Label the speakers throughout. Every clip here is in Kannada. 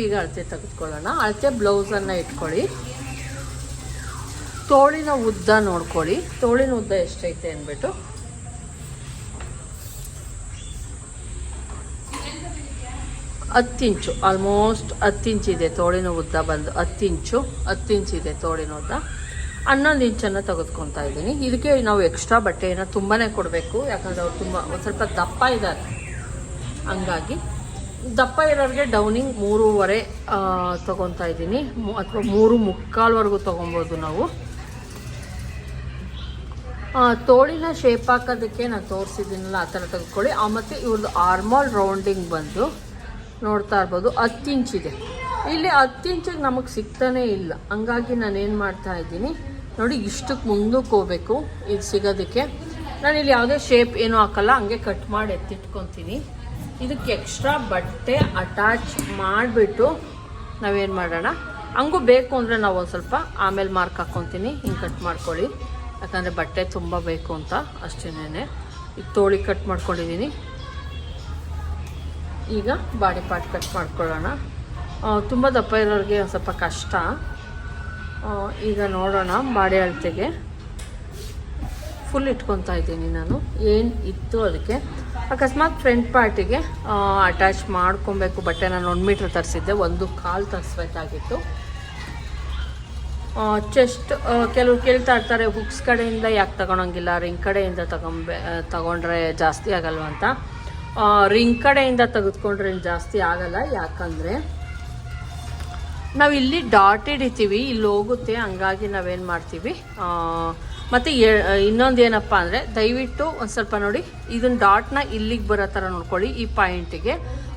Speaker 1: ಈಗ ಅಳತೆ ತೆಗೆದುಕೊಳ್ಳೋಣ. ಅಳತೆ ಬ್ಲೌಸನ್ನು ಇಟ್ಕೊಳ್ಳಿ. ತೋಳಿನ ಉದ್ದ ನೋಡ್ಕೊಳ್ಳಿ. ತೋಳಿನ ಉದ್ದ ಎಷ್ಟೈತೆ ಅಂದ್ಬಿಟ್ಟು. ಹತ್ತು ಇಂಚು ಆಲ್ಮೋಸ್ಟ್ ಹತ್ತು ಇಂಚಿದೆ ತೋಳಿನ ಉದ್ದ ಬಂದು. ಹತ್ತು ಇಂಚು, ಹತ್ತು ಇಂಚಿದೆ ತೋಳಿನ ಉದ್ದ. ಹನ್ನೊಂದು ಇಂಚನ್ನು ತೆಗೆದುಕೊತಾ ಇದ್ದೀನಿ. ಇದಕ್ಕೆ ನಾವು ಎಕ್ಸ್ಟ್ರಾ ಬಟ್ಟೆಯನ್ನು ತುಂಬಾ ಕೊಡಬೇಕು. ಯಾಕಂದರೆ ಅವ್ರು ತುಂಬ ಒಂದು ಸ್ವಲ್ಪ ದಪ್ಪ ಇದ್ದಾರೆ. ಹಂಗಾಗಿ ದಪ್ಪ ಇರೋರಿಗೆ ಡೌನಿಂಗ್ ಮೂರುವರೆ ತಗೊತಾ ಇದ್ದೀನಿ. ಅಥವಾ ಮೂರು ಮುಕ್ಕಾಲ್ವರೆಗೂ ತೊಗೊಬೋದು ನಾವು. ತೋಳಿನ ಶೇಪ್ ಹಾಕೋದಕ್ಕೆ ನಾನು ತೋರಿಸಿದ್ದೀನಲ್ಲ, ಆ ಥರ ತೆಗೆದುಕೊಳ್ಳಿ. ಆ, ಮತ್ತು ಇವ್ರದ್ದು ಆರ್ಮಾಲ್ ರೌಂಡಿಂಗ್ ಬಂದು ನೋಡ್ತಾ ಇರ್ಬೋದು. ಹತ್ತು ಇಂಚಿದೆ ಇಲ್ಲಿ ಹತ್ತು ಇಂಚಿಗೆ ನಮಗೆ ಸಿಗ್ತಾನೇ ಇಲ್ಲ. ಹಂಗಾಗಿ ನಾನು ಏನು ಮಾಡ್ತಾ ಇದ್ದೀನಿ, ನೋಡಿ ಇಷ್ಟಕ್ಕೆ ಮುಂದಕ್ಕೆ ಹೋಗ್ಬೇಕು. ಇದು ಸಿಗೋದಕ್ಕೆ. ನಾನು ಇಲ್ಲಿ ಯಾವುದೇ ಶೇಪ್ ಏನೂ ಹಾಕಲ್ಲ, ಹಂಗೆ ಕಟ್ ಮಾಡಿ ಎತ್ತಿಟ್ಕೊತೀನಿ. ಇದಕ್ಕೆ ಎಕ್ಸ್ಟ್ರಾ ಬಟ್ಟೆ ಅಟ್ಯಾಚ್ ಮಾಡಿಬಿಟ್ಟು ನಾವೇನು ಮಾಡೋಣ? ಹಂಗೂ ಬೇಕು ಅಂದರೆ ನಾವು ಒಂದು ಸ್ವಲ್ಪ ಆಮೇಲೆ ಮಾರ್ಕ್ ಹಾಕ್ಕೊತೀನಿ ಹಿಂಗೆ ಕಟ್ ಮಾಡ್ಕೊಳ್ಳಿ. ಯಾಕಂದರೆ ಬಟ್ಟೆ ತುಂಬ ಬೇಕು ಅಂತ ಅಷ್ಟೇನೆ ಈಗ ತೋಳಿ ಕಟ್ ಮಾಡ್ಕೊಂಡಿದ್ದೀನಿ ಈಗ ಬಾಡಿ ಪಾರ್ಟ್ ಕಟ್ ಮಾಡ್ಕೊಳ್ಳೋಣ. ತುಂಬ ದಪ್ಪ ಇರೋರಿಗೆ ಒಂದು ಸ್ವಲ್ಪ ಕಷ್ಟ. ಈಗ ನೋಡೋಣ ಬಾಡಿ ಅಳತೆಗೆ ಫುಲ್ ಇಟ್ಕೊತಾ ಇದ್ದೀನಿ ನಾನು. ಏನು ಇತ್ತು ಅದಕ್ಕೆ? ಅಕಸ್ಮಾತ್ ಫ್ರಂಟ್ ಪಾರ್ಟಿಗೆ ಅಟ್ಯಾಚ್ ಮಾಡ್ಕೊಬೇಕು. ಬಟ್ಟೆ ನಾನು ಒಂದು ಮೀಟ್ರ್ ತರಿಸಿದ್ದೆ. ಒಂದು ಕಾಲು ತರಿಸ್ಬೇಕಾಗಿತ್ತು. ಚೆಸ್ಟ್ ಕೆಲವ್ರು ಕೇಳ್ತಾ ಇರ್ತಾರೆ ಹುಕ್ಸ್ ಕಡೆಯಿಂದ ಯಾಕೆ ತಗೊಳಂಗಿಲ್ಲ ರಿಂಗ್ ಕಡೆಯಿಂದ ತಗೊಂಬೆ ತಗೊಂಡ್ರೆ ಜಾಸ್ತಿ ಆಗಲ್ವ? ಅಂತ. ರಿಂಗ್ ಕಡೆಯಿಂದ ತೆಗೆದುಕೊಂಡ್ರೆ ಜಾಸ್ತಿ ಆಗಲ್ಲ. ಯಾಕಂದರೆ ನಾವು ಇಲ್ಲಿ ಡಾಟ್ ಹಿಡಿತೀವಿ ಇಲ್ಲಿ ಹೋಗುತ್ತೆ, ಹಂಗಾಗಿ ನಾವೇನು ಮಾಡ್ತೀವಿ ಮತ್ತು ಇನ್ನೊಂದು ಏನಪ್ಪ ಅಂದರೆ, ದಯವಿಟ್ಟು ಒಂದು ಸ್ವಲ್ಪ ನೋಡಿ ಇದನ್ನ ಡಾಟ್ನ ಇಲ್ಲಿಗೆ ಬರೋ ಥರ ನೋಡ್ಕೊಳ್ಳಿ, ಈ ಪಾಯಿಂಟಿಗೆ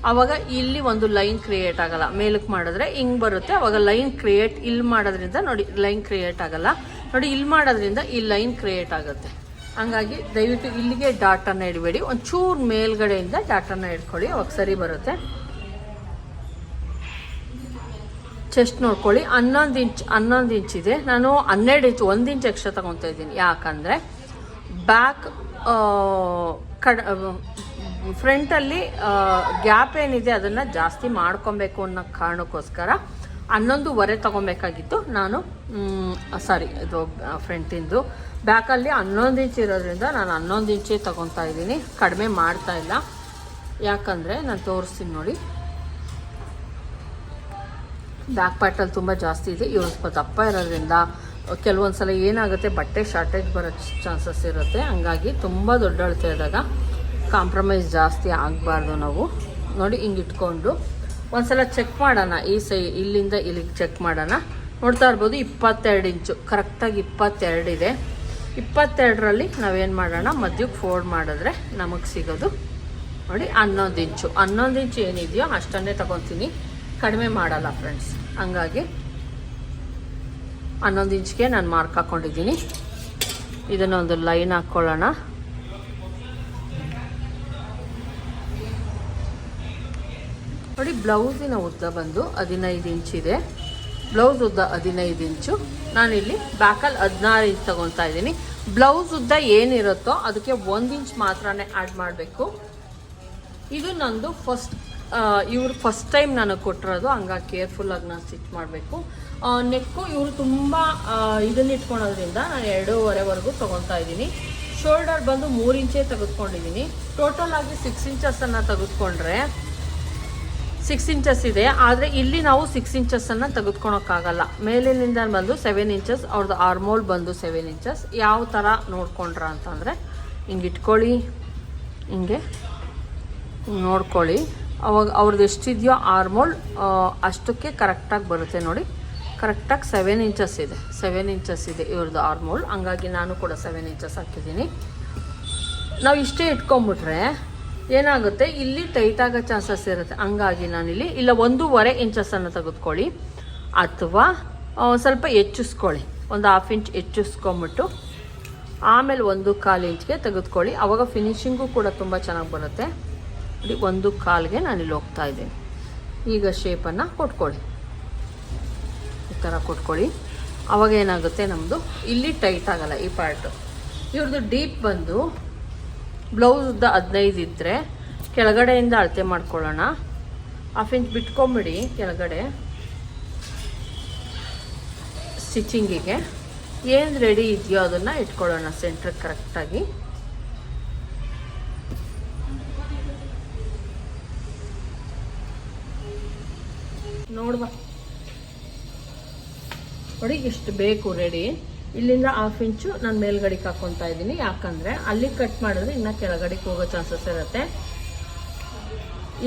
Speaker 1: ಆವಾಗ ಇಲ್ಲಿ ಒಂದು ಲೈನ್ ಕ್ರಿಯೇಟ್ ಆಗಲ್ಲ ಮೇಲಕ್ಕೆ ಮಾಡಿದ್ರೆ ಹಿಂಗೆ ಬರುತ್ತೆ ಆವಾಗ ಲೈನ್ ಕ್ರಿಯೇಟ್ ಇಲ್ಲಿ ಮಾಡೋದ್ರಿಂದ ನೋಡಿ ಲೈನ್ ಕ್ರಿಯೇಟ್ ಆಗಲ್ಲ. ನೋಡಿ ಇಲ್ಲಿ ಮಾಡೋದ್ರಿಂದ ಈ ಲೈನ್ ಕ್ರಿಯೇಟ್ ಆಗುತ್ತೆ. ಹಂಗಾಗಿ ದಯವಿಟ್ಟು ಇಲ್ಲಿಗೆ ಡಾಟನ್ನು ಇಡಬೇಡಿ, ಒಂಚೂರು ಮೇಲ್ಗಡೆಯಿಂದ ಡಾಟನ್ನು ಇಟ್ಕೊಳ್ಳಿ ಅವಾಗ ಸರಿ ಬರುತ್ತೆ. ಚೆಸ್ಟ್ ನೋಡ್ಕೊಳ್ಳಿ. ಹನ್ನೊಂದು ಇಂಚ್ ಹನ್ನೊಂದು ಇಂಚ್ ಇದೆ. ನಾನು ಹನ್ನೆರಡು ಇಂಚ್ ಒಂದು ಇಂಚ್ ಎಕ್ಸ್ಟ್ರಾ ತಗೊತಾ ಇದ್ದೀನಿ. ಯಾಕಂದರೆ ಬ್ಯಾಕ್ ಕಡ ಫ್ರಂಟಲ್ಲಿ ಗ್ಯಾಪ್ ಏನಿದೆ ಅದನ್ನು ಜಾಸ್ತಿ ಮಾಡ್ಕೊಬೇಕು ಅನ್ನೋ ಕಾರಣಕ್ಕೋಸ್ಕರ ಹನ್ನೊಂದುವರೆ ತಗೊಬೇಕಾಗಿತ್ತು. ನಾನು ಸಾರಿ ಇದು ಫ್ರಂಟಿಂದು ಬ್ಯಾಕಲ್ಲಿ ಹನ್ನೊಂದು ಇಂಚ್ ಇರೋದ್ರಿಂದ ನಾನು ಹನ್ನೊಂದು ಇಂಚೇ ತಗೊತಾ ಇದ್ದೀನಿ. ಕಡಿಮೆ ಮಾಡ್ತಾ ಇಲ್ಲ. ಯಾಕಂದರೆ ನಾನು ತೋರಿಸ್ತೀನಿ ನೋಡಿ. ಬ್ಯಾಕ್ ಪಾರ್ಟಲ್ಲಿ ತುಂಬ ಜಾಸ್ತಿ ಇದೆ. ಇವರು ಸ್ವಲ್ಪ ದಪ್ಪ ಇರೋದ್ರಿಂದ ಕೆಲವೊಂದು ಸಲ ಏನಾಗುತ್ತೆ, ಬಟ್ಟೆ ಶಾರ್ಟೇಜ್ ಬರೋ ಚಾನ್ಸಸ್ ಇರುತ್ತೆ. ಹಂಗಾಗಿ ತುಂಬ ದೊಡ್ಡ ಅಳತೆ ಇದ್ದಾಗ ಕಾಂಪ್ರಮೈಸ್ ಜಾಸ್ತಿ ಆಗಬಾರ್ದು ನಾವು. ನೋಡಿ, ಹಿಂಗೆ ಇಟ್ಕೊಂಡು ಒಂದ್ಸಲ ಚೆಕ್ ಮಾಡೋಣ. ಈ ಸೈ, ಇಲ್ಲಿಂದ ಇಲ್ಲಿಗೆ ಚೆಕ್ ಮಾಡೋಣ. ನೋಡ್ತಾ ಇರ್ಬೋದು, ಇಪ್ಪತ್ತೆರಡು ಇಂಚು ಕರೆಕ್ಟಾಗಿ ಇಪ್ಪತ್ತೆರಡು ಇದೆ. ಇಪ್ಪತ್ತೆರಡರಲ್ಲಿ ನಾವೇನು ಮಾಡೋಣ? ಮಧ್ಯಕ್ಕೆ ಫೋಲ್ಡ್ ಮಾಡಿದ್ರೆ ನಮಗೆ ಸಿಗೋದು. ನೋಡಿ, ಹನ್ನೊಂದು ಇಂಚು. ಹನ್ನೊಂದು ಇಂಚು ಏನಿದೆಯೋ ಅಷ್ಟನ್ನೇ ತಗೊತೀನಿ. ಕಡಿಮೆ ಮಾಡಲ್ಲ ಫ್ರೆಂಡ್ಸ್ ಹಂಗಾಗಿ ಹನ್ನೊಂದು ಇಂಚ್ಗೆ ನಾನು ಮಾರ್ಕ್ ಹಾಕ್ಕೊಂಡಿದ್ದೀನಿ ಇದನ್ನೊಂದು ಲೈನ್ ಹಾಕ್ಕೊಳ್ಳೋಣ ನೋಡಿ ಬ್ಲೌಸಿನ ಉದ್ದ ಬಂದು ಹದಿನೈದು ಇಂಚಿದೆ ಬ್ಲೌಸ್ ಉದ್ದ ಹದಿನೈದು ಇಂಚು. ನಾನಿಲ್ಲಿ ಬ್ಯಾಕಲ್ಲಿ ಹದಿನಾರು ಇಂಚ್ ತಗೊತಾ ಇದ್ದೀನಿ. ಬ್ಲೌಸ್ ಉದ್ದ ಏನಿರುತ್ತೋ ಅದಕ್ಕೆ ಒಂದು ಇಂಚ್ ಮಾತ್ರನೇ ಆ್ಯಡ್ ಮಾಡಬೇಕು. ಇದು ನಂದು ಫಸ್ಟ್ ಇವ್ರು ಫಸ್ಟ್ ಟೈಮ್ ನನಗೆ ಕೊಟ್ಟಿರೋದು, ಹಂಗಾಗಿ ಕೇರ್ಫುಲ್ಲಾಗಿ ನಾನು ಸ್ಟಿಚ್ ಮಾಡಬೇಕು. ನೆಕ್ಕು ಇವರು ತುಂಬ ಇದನ್ನ ಇಟ್ಕೊಳೋದ್ರಿಂದ ನಾನು ಎರಡೂವರೆವರೆಗೂ ತೊಗೊತಾ ಇದ್ದೀನಿ. ಶೋಲ್ಡರ್ ಬಂದು ಮೂರು ಇಂಚೇ ತೆಗೆದುಕೊಂಡಿದ್ದೀನಿ. ಟೋಟಲ್ ಆಗಿ ಸಿಕ್ಸ್ ಇಂಚಸ್ಸನ್ನು ತೆಗೆದುಕೊಂಡ್ರೆ ಸಿಕ್ಸ್ ಇಂಚಸ್ ಇದೆ. ಆದರೆ ಇಲ್ಲಿ ನಾವು ಸಿಕ್ಸ್ ಇಂಚಸ್ಸನ್ನು ತೆಗೆದುಕೊಳಕ್ಕಾಗಲ್ಲ. ಮೇಲಿನಿಂದ ಬಂದು ಸೆವೆನ್ ಇಂಚಸ್ ಅವ್ರದ್ದು ಆರ್ಮೋಲ್ ಬಂದು ಸೆವೆನ್ ಇಂಚಸ್ ಯಾವ ಥರ ನೋಡ್ಕೊಂಡ್ರ ಅಂತಂದರೆ, ಹಿಂಗೆ ಇಟ್ಕೊಳ್ಳಿ. ಹಿಂಗೆ ನೋಡ್ಕೊಳ್ಳಿ. ಅವಾಗ ಅವ್ರದ್ದು ಎಷ್ಟಿದೆಯೋ ಆರ್ಮೋಲ್ ಅಷ್ಟಕ್ಕೆ ಕರೆಕ್ಟಾಗಿ ಬರುತ್ತೆ ನೋಡಿ. ಕರೆಕ್ಟಾಗಿ ಸೆವೆನ್ ಇಂಚಸ್ ಇದೆ. ಸೆವೆನ್ ಇಂಚಸ್ ಇದೆ ಇವ್ರದ್ದು ಆರ್ಮೋಲ್ ಹಂಗಾಗಿ ನಾನು ಕೂಡ ಸೆವೆನ್ ಇಂಚಸ್ ಹಾಕಿದ್ದೀನಿ. ನಾವು ಇಷ್ಟೇ ಇಟ್ಕೊಂಬಿಟ್ರೆ ಏನಾಗುತ್ತೆ? ಇಲ್ಲಿ ಟೈಟ್ ಆಗೋ ಚಾನ್ಸಸ್ ಇರುತ್ತೆ. ಹಂಗಾಗಿ ನಾನಿಲ್ಲಿ ಇಲ್ಲ, ಒಂದೂವರೆ ಇಂಚಸ್ಸನ್ನು ತೆಗೆದುಕೊಳ್ಳಿ. ಅಥವಾ ಸ್ವಲ್ಪ ಹೆಚ್ಚಿಸ್ಕೊಳ್ಳಿ. ಒಂದು ಹಾಫ್ ಇಂಚ್ ಹೆಚ್ಚಿಸ್ಕೊಂಬಿಟ್ಟು ಆಮೇಲೆ ಒಂದು ಕಾಲು ಇಂಚ್ಗೆ ತೆಗೆದುಕೊಳ್ಳಿ. ಆವಾಗ ಫಿನಿಷಿಂಗು ಕೂಡ ತುಂಬ ಚೆನ್ನಾಗಿ ಬರುತ್ತೆ. ನೋಡಿ, ಒಂದು ಕಾಲ್ಗೆ ಇಲ್ಲಿ ಹೋಗ್ತಾ ಇದ್ದೀನಿ. ಈಗ ಶೇಪನ್ನು ಕೊಟ್ಕೊಳ್ಳಿ. ಈ ಥರ ಕೊಟ್ಕೊಳ್ಳಿ. ಅವಾಗ ಏನಾಗುತ್ತೆ ನಮ್ಮದು ಇಲ್ಲಿ ಟೈಟ್ ಆಗಲ್ಲ ಈ ಪಾರ್ಟು ಇವ್ರದ್ದು ಡೀಪ್ ಬಂದು ಬ್ಲೌಸ್ ಉದ್ದ ಹದಿನೈದು ಇದ್ದರೆ ಕೆಳಗಡೆಯಿಂದ ಅಳತೆ ಮಾಡ್ಕೊಳ್ಳೋಣ. ಹಾಫ್ ಇಂಚ್ ಬಿಟ್ಕೊಂಬಿಡಿ ಕೆಳಗಡೆ. ಸ್ಟಿಚಿಂಗಿಗೆ ಏನು ರೆಡಿ ಇದೆಯೋ ಅದನ್ನು ಇಟ್ಕೊಳ್ಳೋಣ ಸೆಂಟ್ರಿಗೆ ಕರೆಕ್ಟಾಗಿ ನೋಡುವ. ನೋಡಿ, ಇಷ್ಟು ಬೇಕು ರೆಡಿ ಇಲ್ಲಿಂದ ಹಾಫ್ ಇಂಚು ನಾನು ಮೇಲ್ಗಡೆಗೆ ಹಾಕ್ಕೊತಾ ಇದ್ದೀನಿ. ಯಾಕಂದರೆ ಅಲ್ಲಿ ಕಟ್ ಮಾಡಿದ್ರೆ ಇನ್ನು ಕೆಳಗಡೆಗೆ ಹೋಗೋ ಚಾನ್ಸಸ್ ಇರುತ್ತೆ.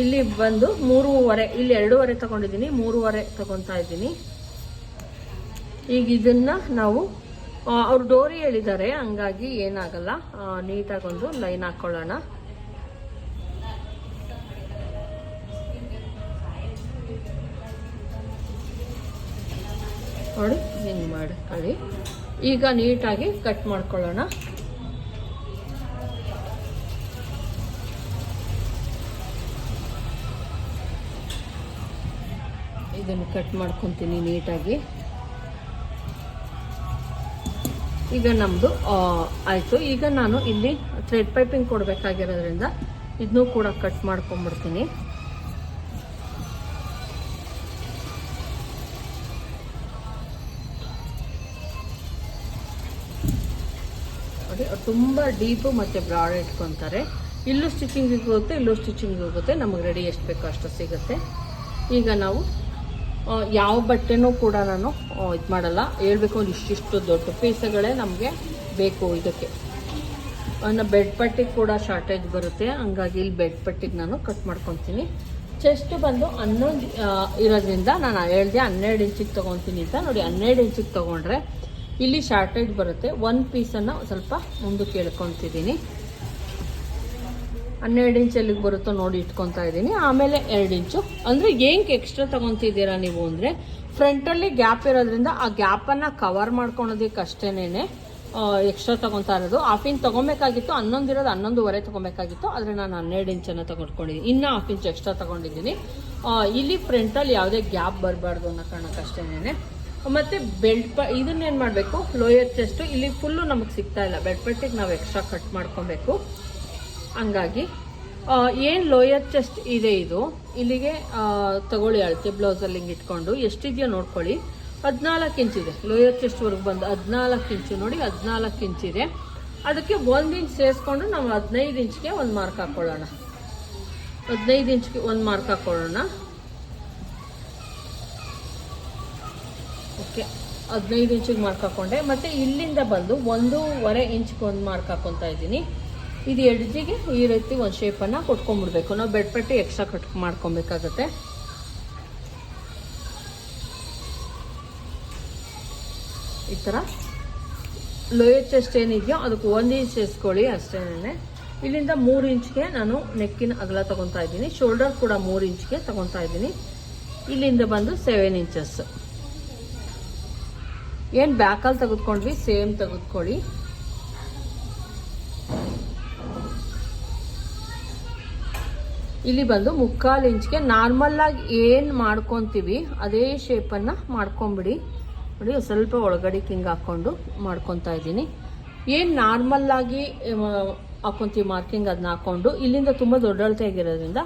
Speaker 1: ಇಲ್ಲಿ ಬಂದು ಮೂರುವರೆ, ಇಲ್ಲಿ ಎರಡೂವರೆ ತಗೊಂಡಿದ್ದೀನಿ, ಮೂರುವರೆ ತಗೊತಾ ಇದ್ದೀನಿ. ಈಗ ಇದನ್ನ ನಾವು ಅವ್ರು ಡೋರಿ ಹೇಳಿದ್ದಾರೆ, ಹಂಗಾಗಿ ಏನಾಗಲ್ಲ. ನೀಟಾಗಿ ಒಂದು ಲೈನ್ ಹಾಕ್ಕೊಳ್ಳೋಣ ನೋಡಿ ಹಿಂಗೆ ಮಾಡ್ಕೊಳ್ಳಿ ಈಗ ನೀಟಾಗಿ ಕಟ್ ಮಾಡ್ಕೊಳ್ಳೋಣ. ಇದನ್ನು ಕಟ್ ಮಾಡ್ಕೊತೀನಿ ನೀಟಾಗಿ. ಈಗ ನಮ್ಮದು ಆಯಿತು. ಈಗ ನಾನು ಇಲ್ಲಿ ಥ್ರೆಡ್ ಪೈಪಿಂಗ್ ಕೊಡಬೇಕಾಗಿರೋದ್ರಿಂದ ಇದನ್ನೂ ಕೂಡ ಕಟ್ ಮಾಡ್ಕೊಂಬಿಡ್ತೀನಿ. ನೋಡಿ ತುಂಬ ಡೀಪು ಮತ್ತು ಬ್ರಾಡ್ ಇಟ್ಕೊತಾರೆ. ಇಲ್ಲೂ ಸ್ಟಿಚಿಂಗ್ ಹೋಗುತ್ತೆ ಇಲ್ಲೂ ಸ್ಟಿಚಿಂಗ್ ಹೋಗುತ್ತೆ. ನಮಗೆ ರೆಡಿ ಎಷ್ಟು ಬೇಕೋ ಅಷ್ಟು ಸಿಗುತ್ತೆ. ಈಗ ನಾವು ಯಾವ ಬಟ್ಟೆನೂ ಕೂಡ ನಾನು ಇದು ಮಾಡಲ್ಲ. ಹೇಳ್ಬೇಕು ಒಂದು ಇಷ್ಟಿಷ್ಟು ದೊಡ್ಡ ಪೀಸ್ಗಳೇ ನಮಗೆ ಬೇಕು ಇದಕ್ಕೆ. ಅನ್ನೋ ಬೆಡ್ ಪಟ್ಟಿಗೆ ಕೂಡ ಶಾರ್ಟೇಜ್ ಬರುತ್ತೆ. ಹಂಗಾಗಿ ಇಲ್ಲಿ ಬೆಡ್ ಪಟ್ಟಿಗೆ ನಾನು ಕಟ್ ಮಾಡ್ಕೊತೀನಿ. ಚೆಸ್ಟ್ ಬಂದು ಹನ್ನೊಂದು ಇರೋದ್ರಿಂದ ನಾನು ಹೇಳ್ದೆ ಹನ್ನೆರಡು ಇಂಚಿಗೆ ತೊಗೊತೀನಿ ಅಂತ. ನೋಡಿ, ಹನ್ನೆರಡು ಇಂಚಿಗೆ ತೊಗೊಂಡ್ರೆ ಇಲ್ಲಿ ಶಾರ್ಟೇಜ್ ಬರುತ್ತೆ. ಒಂದು ಪೀಸನ್ನು ಸ್ವಲ್ಪ ಮುಂದಕ್ಕೆ ಇಳ್ಕೊತಿದ್ದೀನಿ ಹನ್ನೆರಡು ಇಂಚ್ ಎಲ್ಲಿಗೆ ಬರುತ್ತೋ ನೋಡಿ ಇಟ್ಕೊತಾ ಇದ್ದೀನಿ. ಆಮೇಲೆ ಎರಡು ಇಂಚು ಅಂದರೆ ಏನಕ್ಕೆ ಎಕ್ಸ್ಟ್ರಾ ತೊಗೊತಿದ್ದೀರಾ ನೀವು ಅಂದರೆ ಫ್ರಂಟಲ್ಲಿ ಗ್ಯಾಪ್ ಇರೋದ್ರಿಂದ ಆ ಗ್ಯಾಪನ್ನು ಕವರ್ ಮಾಡ್ಕೊಳೋದಕ್ಕೆ ಅಷ್ಟೇನೆ ಎಕ್ಸ್ಟ್ರಾ ತೊಗೊತಾ ಇರೋದು. ಹಾಫ್ ಇಂಚ್ ತೊಗೊಬೇಕಾಗಿತ್ತು, ಹನ್ನೊಂದು ಇರೋದು ಹನ್ನೊಂದುವರೆ ತೊಗೊಬೇಕಾಗಿತ್ತು. ಆದರೆ ನಾನು ಹನ್ನೆರಡು ಇಂಚನ್ನು ತೊಗೊಂಡ್ಕೊಂಡಿದ್ದೀನಿ. ಇನ್ನೂ ಹಾಫ್ ಇಂಚ್ ಎಕ್ಸ್ಟ್ರಾ ತೊಗೊಂಡಿದ್ದೀನಿ. ಇಲ್ಲಿ ಫ್ರಂಟಲ್ಲಿ ಯಾವುದೇ ಗ್ಯಾಪ್ ಬರಬಾರ್ದು ಅನ್ನೋ ಕಾರಣಕ್ಕೆ ಅಷ್ಟೇನೆ ಮತ್ತು ಬೆಲ್ಟ್ ಪ ಇದನ್ನೇನು ಮಾಡಬೇಕು? ಲೋಯರ್ ಚೆಸ್ಟು ಇಲ್ಲಿ ಫುಲ್ಲು ನಮಗೆ ಸಿಗ್ತಾ ಇಲ್ಲ. ಬೆಡ್ ಪಟ್ಟಿಗೆ ನಾವು ಎಕ್ಸ್ಟ್ರಾ ಕಟ್ ಮಾಡ್ಕೊಬೇಕು. ಹಂಗಾಗಿ ಏನು ಲೋಯರ್ ಚೆಸ್ಟ್ ಇದೆ ಇದು? ಇಲ್ಲಿಗೆ ತಗೊಳ್ಳಿ ಅಳತೆ ಬ್ಲೌಸಲ್ಲಿ ಹಿಂಗೆ ಇಟ್ಕೊಂಡು. ಎಷ್ಟಿದೆಯೋ ನೋಡ್ಕೊಳ್ಳಿ. ಹದಿನಾಲ್ಕು ಇಂಚಿದೆ ಲೋಯರ್ ಚೆಸ್ಟ್ವರೆಗೆ ಬಂದು ಹದಿನಾಲ್ಕು ಇಂಚು ನೋಡಿ ಹದಿನಾಲ್ಕು ಇಂಚಿದೆ ಅದಕ್ಕೆ ಒಂದು ಇಂಚ್ ಸೇರಿಸ್ಕೊಂಡು ನಾವು ಹದಿನೈದು ಇಂಚ್ಗೆ ಒಂದು ಮಾರ್ಕ್ ಹಾಕ್ಕೊಳ್ಳೋಣ ಹದಿನೈದು ಇಂಚ್ಗೆ ಒಂದು ಮಾರ್ಕ್ ಹಾಕ್ಕೊಳ್ಳೋಣ ಓಕೆ ಹದಿನೈದು ಇಂಚಿಗೆ ಮಾರ್ಕ್ ಹಾಕ್ಕೊಂಡೆ ಮತ್ತು ಇಲ್ಲಿಂದ ಬಂದು ಒಂದೂವರೆ ಇಂಚ್ಗೆ ಒಂದು ಮಾರ್ಕ್ ಹಾಕ್ಕೊತಾ ಇದ್ದೀನಿ. ಇದು ಎಡ್ಜಿಗೆ ಈ ರೀತಿ ಒಂದು ಶೇಪನ್ನು ಕೊಟ್ಕೊಂಡ್ಬಿಡ್ಬೇಕು. ನಾವು ಬೆಡ್ ಪಟ್ಟಿ ಎಕ್ಸ್ಟ್ರಾ ಕಟ್ ಮಾಡ್ಕೊಬೇಕಾಗತ್ತೆ. ಈ ಥರ ಲೋಯರ್ ಚೆಸ್ಟ್ ಏನಿದೆಯೋ ಅದಕ್ಕೆ ಒಂದು ಇಂಚ್ ಸೇರಿಸ್ಕೊಳ್ಳಿ ಅಷ್ಟೇನೆ ಇಲ್ಲಿಂದ ಮೂರು ಇಂಚ್ಗೆ ನಾನು ನೆಕ್ಕಿನ ಅಗಲ ತೊಗೊತಾ ಇದ್ದೀನಿ. ಶೋಲ್ಡರ್ ಕೂಡ ಮೂರು ಇಂಚ್ಗೆ ತೊಗೊತಾ ಇದ್ದೀನಿ. ಇಲ್ಲಿಂದ ಬಂದು ಸೆವೆನ್ ಇಂಚಸ್ ಏನು ಬ್ಯಾಕಲ್ಲಿ ತೆಗೆದುಕೊಂಡ್ವಿ ಸೇಮ್ ತೆಗೆದುಕೊಳ್ಳಿ. ಇಲ್ಲಿ ಬಂದು ಮುಕ್ಕಾಲು ಇಂಚ್ಗೆ ನಾರ್ಮಲ್ಲಾಗಿ ಏನು ಮಾಡ್ಕೊತೀವಿ, ಅದೇ ಶೇಪನ್ನು ಮಾಡ್ಕೊಂಬಿಡಿ. ನೋಡಿ, ಸ್ವಲ್ಪ ಒಳಗಡೆ ಕಿಂಗ್ ಹಾಕ್ಕೊಂಡು ಮಾಡ್ಕೊತಾ ಇದ್ದೀನಿ. ಏನು ನಾರ್ಮಲ್ಲಾಗಿ ಹಾಕ್ಕೊಂತೀವಿ ಮಾರ್ಕಿಂಗ್ ಅದನ್ನ ಹಾಕ್ಕೊಂಡು ಇಲ್ಲಿಂದ ತುಂಬ ದೊಡ್ಡ ಅಳತೆ ಆಗಿರೋದ್ರಿಂದ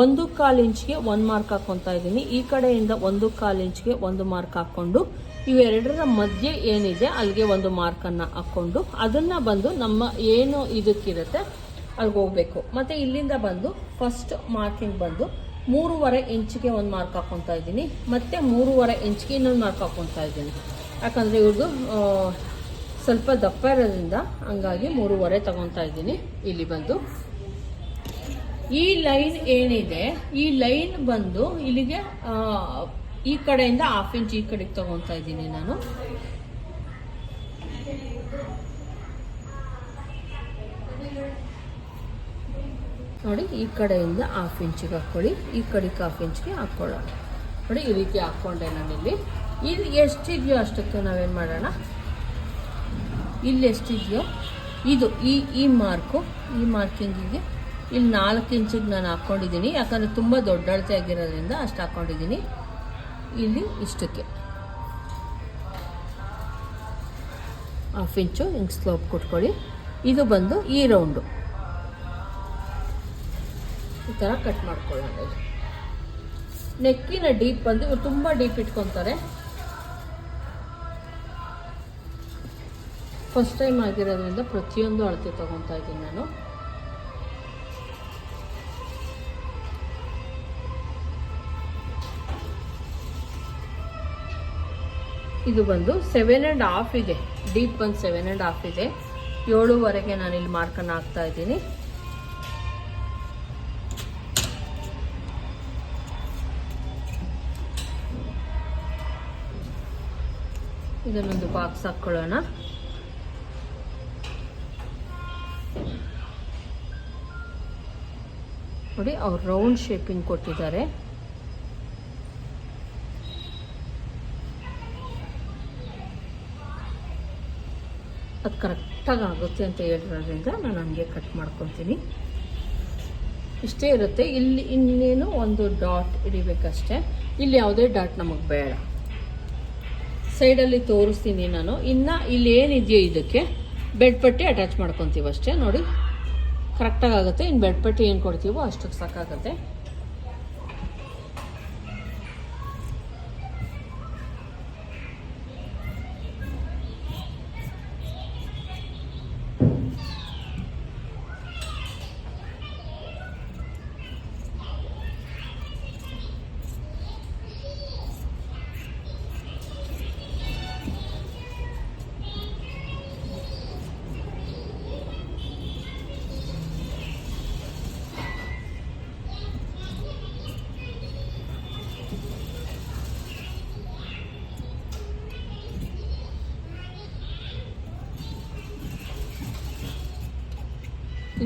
Speaker 1: ಒಂದು ಕಾಲು ಇಂಚ್ಗೆ ಒಂದು ಮಾರ್ಕ್ ಹಾಕ್ಕೊತಾ ಇದ್ದೀನಿ. ಈ ಕಡೆಯಿಂದ ಒಂದು ಕಾಲು ಇಂಚ್ಗೆ ಒಂದು ಮಾರ್ಕ್ ಹಾಕ್ಕೊಂಡು ಇವೆರಡರ ಮಧ್ಯೆ ಏನಿದೆ, ಅಲ್ಲಿಗೆ ಒಂದು ಮಾರ್ಕನ್ನು ಹಾಕ್ಕೊಂಡು ಅದನ್ನು ಬಂದು ನಮ್ಮ ಏನು ಇದಕ್ಕಿರುತ್ತೆ, ಅಲ್ಲಿಗೆ ಹೋಗಬೇಕು. ಮತ್ತು ಇಲ್ಲಿಂದ ಬಂದು ಫಸ್ಟ್ ಮಾರ್ಕಿಂಗ್ ಬಂದು ಮೂರುವರೆ ಇಂಚಿಗೆ ಒಂದು ಮಾರ್ಕ್ ಹಾಕ್ಕೊತಾ ಇದ್ದೀನಿ. ಮತ್ತು ಮೂರುವರೆ ಇಂಚಿಗೆ ಇನ್ನೊಂದು ಮಾರ್ಕ್ ಹಾಕ್ಕೊತಾ ಇದ್ದೀನಿ. ಯಾಕಂದರೆ ಇವ್ರದ್ದು ಸ್ವಲ್ಪ ದಪ್ಪ ಇರೋದ್ರಿಂದ ಹಂಗಾಗಿ ಮೂರುವರೆ ತಗೊತಾ ಇದ್ದೀನಿ ಇಲ್ಲಿ ಬಂದು. ಈ ಲೈನ್ ಏನಿದೆ, ಈ ಲೈನ್ ಬಂದು ಇಲ್ಲಿಗೆ ಈ ಕಡೆಯಿಂದ ಹಾಫ್ ಇಂಚ್ ಈ ಕಡೆಗೆ ತಗೊತಾ ಇದ್ದೀನಿ ನಾನು. ನೋಡಿ, ಈ ಕಡೆಯಿಂದ ಹಾಫ್ ಇಂಚಿಗೆ ಹಾಕ್ಕೊಳ್ಳಿ ಈ ಕಡೆಗೆ ಹಾಫ್ ಇಂಚ್ಗೆ ಹಾಕ್ಕೊಳ್ಳೋಣ ನೋಡಿ, ಈ ರೀತಿ ಹಾಕ್ಕೊಂಡೆ ನಾನಿಲ್ಲಿ ಇಲ್ಲಿ. ಎಷ್ಟಿದೆಯೋ ಅಷ್ಟಕ್ಕೆ ನಾವೇನು ಮಾಡೋಣ? ಇಲ್ಲಿ ಎಷ್ಟಿದೆಯೋ? ಇದು, ಈ ಈ ಮಾರ್ಕು ಈ ಮಾರ್ಕಿಂಗಿಗೆ ಇಲ್ಲಿ ನಾಲ್ಕು ಇಂಚಿಗೆ ನಾನು ಹಾಕ್ಕೊಂಡಿದ್ದೀನಿ ಯಾಕಂದರೆ ತುಂಬ ದೊಡ್ಡ ಅಳತೆ ಆಗಿರೋದ್ರಿಂದ ಅಷ್ಟು ಹಾಕ್ಕೊಂಡಿದ್ದೀನಿ ಇಲ್ಲಿ ಇಷ್ಟಕ್ಕೆ. ಹಾಫ್ ಇಂಚು ಹಿಂಗೆ ಸ್ಲೋಪ್ ಕೊಟ್ಕೊಳ್ಳಿ. ಇದು ಬಂದು ಈ ರೌಂಡು ಈ ಥರ ಕಟ್ ಮಾಡ್ಕೊಳ್ಳೋಣ ನೆಕ್ಕಿನ ಡೀಪ್ ಬಂದು ಇವ್ರು ತುಂಬ ಡೀಪ್ ಇಟ್ಕೊತಾರೆ ಫಸ್ಟ್ ಟೈಮ್ ಆಗಿರೋದ್ರಿಂದ ಪ್ರತಿಯೊಂದು ಅಳತೆ ತೊಗೊತಾ ಇದ್ದೀನಿ ನಾನು. ಇದು ಬಂದು ಸೆವೆನ್ ಆ್ಯಂಡ್ ಹಾಫ್ ಇದೆ. ಡೀಪ್ ಬಂದು ಸೆವೆನ್ ಆ್ಯಂಡ್ ಹಾಫ್ ಇದೆ. ಏಳುವರೆಗೆ ನಾನು ಇಲ್ಲಿ ಮಾರ್ಕನ್ನು ಹಾಕ್ತಾ ಇದ್ದೀನಿ. ಇದನ್ನೊಂದು ಬಾಕ್ಸ್ ಹಾಕ್ಕೊಳ್ಳೋಣ ನೋಡಿ, ಅವ್ರು ರೌಂಡ್ ಶೇಪಿಂಗ್ ಕೊಟ್ಟಿದ್ದಾರೆ. ಅದು ಕರೆಕ್ಟಾಗಿ ಆಗುತ್ತೆ ಅಂತ ಹೇಳಿರೋದ್ರಿಂದ ನಾನು ಹಂಗೆ ಕಟ್ ಮಾಡ್ಕೊತೀನಿ. ಇಷ್ಟೇ ಇರುತ್ತೆ. ಇಲ್ಲಿ ಇನ್ನೇನು ಒಂದು ಡಾಟ್ ಹಿಡಿಬೇಕಷ್ಟೇ. ಇಲ್ಲಿ ಯಾವುದೇ ಡಾಟ್ ನಮಗೆ ಬೇಡ. ಸೈಡಲ್ಲಿ ತೋರಿಸ್ತೀನಿ ನಾನು. ಇನ್ನು ಇಲ್ಲಿ ಏನಿದೆಯೋ ಇದಕ್ಕೆ ಬೆಡ್ ಪಟ್ಟಿ ಅಟ್ಯಾಚ್ ಮಾಡ್ಕೊತೀವಿ ಅಷ್ಟೇ ನೋಡಿ. ಕರೆಕ್ಟಾಗಿ ಆಗುತ್ತೆ. ಇನ್ನು ಬೆಡ್ ಪಟ್ಟಿ ಏನು ಕೊಡ್ತೀವೋ ಅಷ್ಟಕ್ಕೆ ಸಾಕಾಗುತ್ತೆ.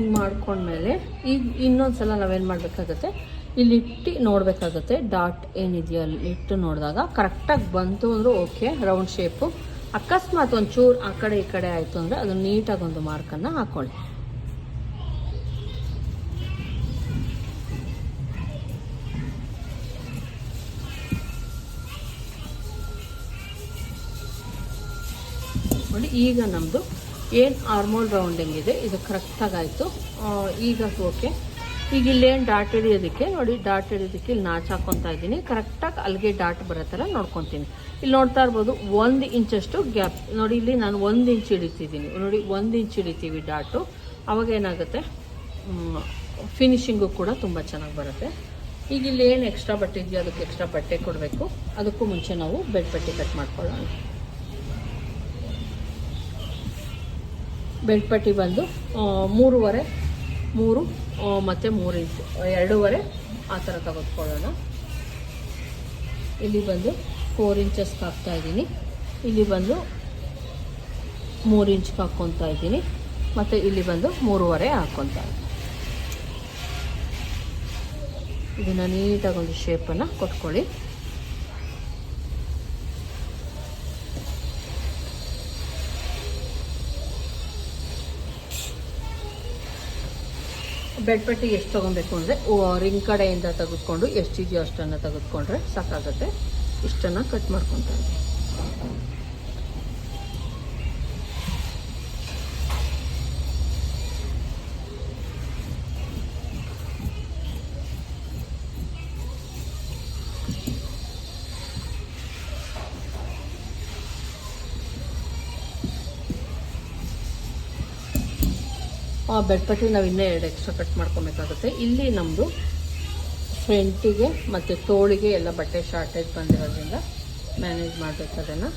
Speaker 1: ಹಿಂಗೆ ಮಾಡ್ಕೊಂಡ್ಮೇಲೆ ಈಗ ಇನ್ನೊಂದು ಸಲ ನಾವೇನು ಮಾಡಬೇಕಾಗತ್ತೆ? ಇಲ್ಲಿ ಇಟ್ಟು ನೋಡಬೇಕಾಗತ್ತೆ, ಡಾಟ್ ಏನಿದೆಯೋ ಅಲ್ಲಿ ಇಟ್ಟು ನೋಡಿದಾಗ ಕರೆಕ್ಟಾಗಿ ಬಂತು ಅಂದರೂ ಓಕೆ, ರೌಂಡ್ ಶೇಪು. ಅಕಸ್ಮಾತ್ ಒಂಚೂರು ಆ ಕಡೆ ಈ ಕಡೆ ಆಯಿತು ಅಂದರೆ ಅದು ನೀಟಾಗಿ ಒಂದು ಮಾರ್ಕನ್ನು ಹಾಕ್ಕೊಳ್ಳಿ ನೋಡಿ, ಈಗ ನಮ್ಮದು ಏನು ಆರ್ಮೋಲ್ ರೌಂಡಿಂಗ್ ಇದೆ, ಇದು ಕರೆಕ್ಟಾಗಿ ಆಯಿತು. ಈಗ ಓಕೆ. ಈಗ ಇಲ್ಲೇನು ಡಾಟ್ ಹಿಡಿಯೋದಕ್ಕೆ, ನೋಡಿ ಡಾಟ್ ಹಿಡಿಯೋದಕ್ಕೆ ಇಲ್ಲಿ ನಾಚ್ ಹಾಕ್ಕೊತಾ ಇದ್ದೀನಿ. ಕರೆಕ್ಟಾಗಿ ಅಲ್ಲಿಗೆ ಡಾಟ್ ಬರೋ ಥರ ನೋಡ್ಕೊತೀನಿ. ಇಲ್ಲಿ ನೋಡ್ತಾ ಇರ್ಬೋದು, ಒಂದು ಇಂಚಷ್ಟು ಗ್ಯಾಪ್. ನೋಡಿ ಇಲ್ಲಿ ನಾನು ಒಂದು ಇಂಚ್ ಹಿಡಿತಿದ್ದೀನಿ. ನೋಡಿ, ಒಂದು ಇಂಚ್ ಹಿಡಿತೀವಿ ಡಾಟು. ಅವಾಗ ಏನಾಗುತ್ತೆ? ಫಿನಿಶಿಂಗು ಕೂಡ ತುಂಬ ಚೆನ್ನಾಗಿ ಬರುತ್ತೆ. ಈಗ ಇಲ್ಲಿ ಏನು ಎಕ್ಸ್ಟ್ರಾ ಬಟ್ಟೆ ಇದೆಯೋ ಅದಕ್ಕೆ ಎಕ್ಸ್ಟ್ರಾ ಬಟ್ಟೆ ಕೊಡಬೇಕು. ಅದಕ್ಕೂ ಮುಂಚೆ ನಾವು ಬೆಡ್ ಪಟ್ಟಿ ಕಟ್ ಮಾಡ್ಕೊಳ್ಳೋಣ. ಬೆಡ್ ಪಟ್ಟಿ ಬಂದು ಮೂರುವರೆ, ಮೂರು ಮತ್ತು ಮೂರು ಇಂಚು ಎರಡೂವರೆ, ಆ ಥರ ತೆಗೆದುಕೊಳ್ಳೋಣ. ಇಲ್ಲಿ ಬಂದು ಫೋರ್ ಇಂಚಸ್ ಹಾಕ್ತಾ ಇದ್ದೀನಿ. ಇಲ್ಲಿ ಬಂದು ಮೂರು ಇಂಚ್ಗೆ ಹಾಕ್ಕೊತಾ ಇದ್ದೀನಿ. ಮತ್ತು ಇಲ್ಲಿ ಬಂದು ಮೂರುವರೆ ಹಾಕ್ಕೊತಾ ಇದ್ದೀನಿ. ಇದನ್ನು ನೀಟಾಗಿ ಒಂದು ಶೇಪನ್ನು ಕೊಟ್ಕೊಳ್ಳಿ. ಬೆಡ್ ಪಟ್ಟಿ ಎಷ್ಟು ತೊಗೊಬೇಕು ಅಂದರೆ ರಿಂಗ್ ಕಡೆಯಿಂದ ತೆಗೆದುಕೊಂಡು ಎಷ್ಟಿದೆಯೋ ಅಷ್ಟನ್ನು ತೆಗೆದುಕೊಂಡ್ರೆ ಸಾಕಾಗುತ್ತೆ. ಇಷ್ಟನ್ನು ಕಟ್ ಮಾಡ್ಕೊತಾ ಇದ್ದೀನಿ ಆ ಬೆಡ್ ಪಟ್ಟಿ ನಾವು ಇನ್ನೂ ಎರಡು ಎಕ್ಸ್ಟ್ರಾ ಕಟ್ ಮಾಡ್ಕೊಬೇಕಾಗುತ್ತೆ. ಇಲ್ಲಿ ನಮ್ಮದು ಫ್ರೆಂಟಿಗೆ ಮತ್ತು ತೋಳಿಗೆ ಎಲ್ಲ ಬಟ್ಟೆ ಶಾರ್ಟೇಜ್ ಬಂದಿರೋದ್ರಿಂದ ಮ್ಯಾನೇಜ್ ಮಾಡಬೇಕು ಅದನ್ನು.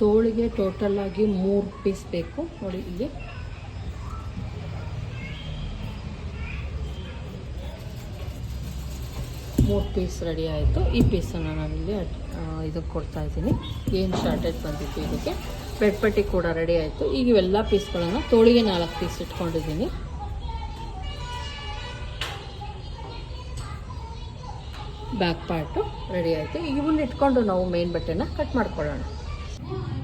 Speaker 1: ತೋಳಿಗೆ ಟೋಟಲ್ ಆಗಿ ಮೂರು ಪೀಸ್ ಬೇಕು. ನೋಡಿ ಇಲ್ಲಿ. ಮೂರು ಪೀಸ್ ರೆಡಿ ಆಯಿತು. ಈ ಪೀಸನ್ನು ನಾನಿಲ್ಲಿ ಇದಕ್ಕೆ ಕೊಡ್ತಾ ಇದ್ದೀನಿ. ಏನು ಶಾರ್ಟೇಜ್ ಬಂದಿತ್ತು ಇದಕ್ಕೆ. ಬೆಡ್ ಪಟ್ಟಿ ಕೂಡ ರೆಡಿ ಆಯಿತು. ಈಗ ಇವೆಲ್ಲ ಪೀಸ್ಗಳನ್ನು ತೋಳಿಗೆ ನಾಲ್ಕು ಪೀಸ್ ಇಟ್ಕೊಂಡಿದ್ದೀನಿ. ಬ್ಯಾಕ್ ಪಾರ್ಟು ರೆಡಿ ಆಯಿತು. ಇವನ್ನ ಇಟ್ಕೊಂಡು ನಾವು ಮೇನ್ ಬಟ್ಟೆನ ಕಟ್ ಮಾಡ್ಕೊಳ್ಳೋಣ. One.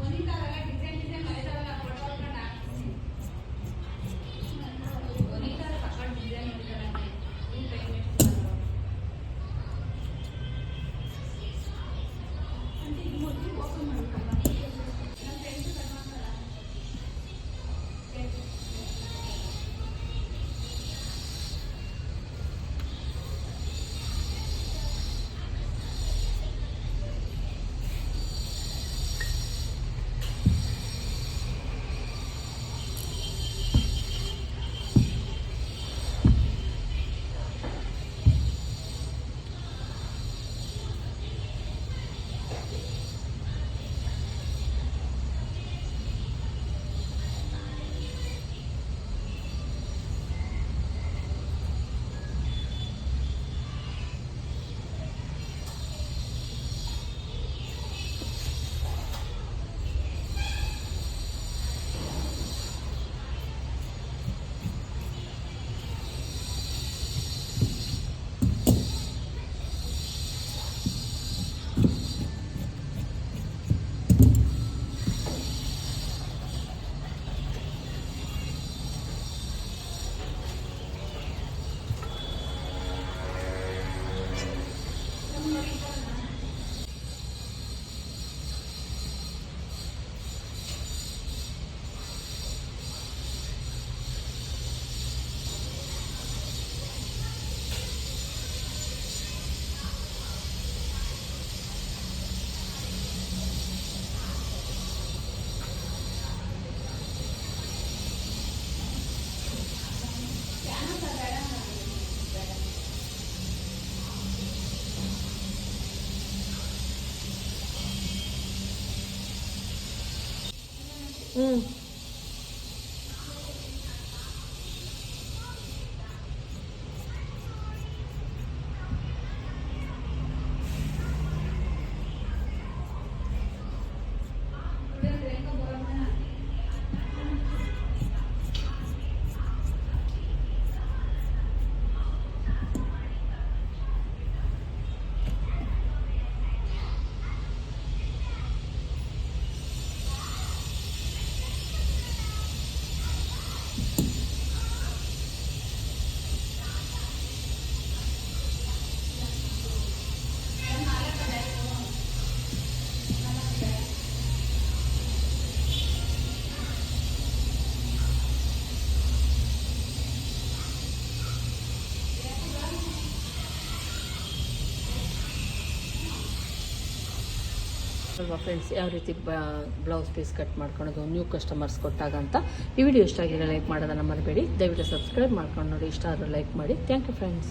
Speaker 1: 嗯。ಅಲ್ವಾ ಫ್ರೆಂಡ್ಸ್ ಯಾವ ರೀತಿ ಬ್ಲೌಸ್ ಪೀಸ್ ಕಟ್ ಮಾಡ್ಕೊಳೋದು ನ್ಯೂ ಕಸ್ಟಮರ್ಸ್ ಕೊಟ್ಟಾಗ ಅಂತ ಈ ವಿಡಿಯೋ ಇಷ್ಟ ಆಗಿದ್ರೆ ಲೈಕ್ ಮಾಡೋದನ್ನು ಮರಿಬೇಡಿ. ದಯವಿಟ್ಟು ಸಬ್ಸ್ಕ್ರೈಬ್ ಮಾಡ್ಕೊಂಡು ನೋಡಿ. ಇಷ್ಟ ಆದರೂ ಲೈಕ್ ಮಾಡಿ. Thank you friends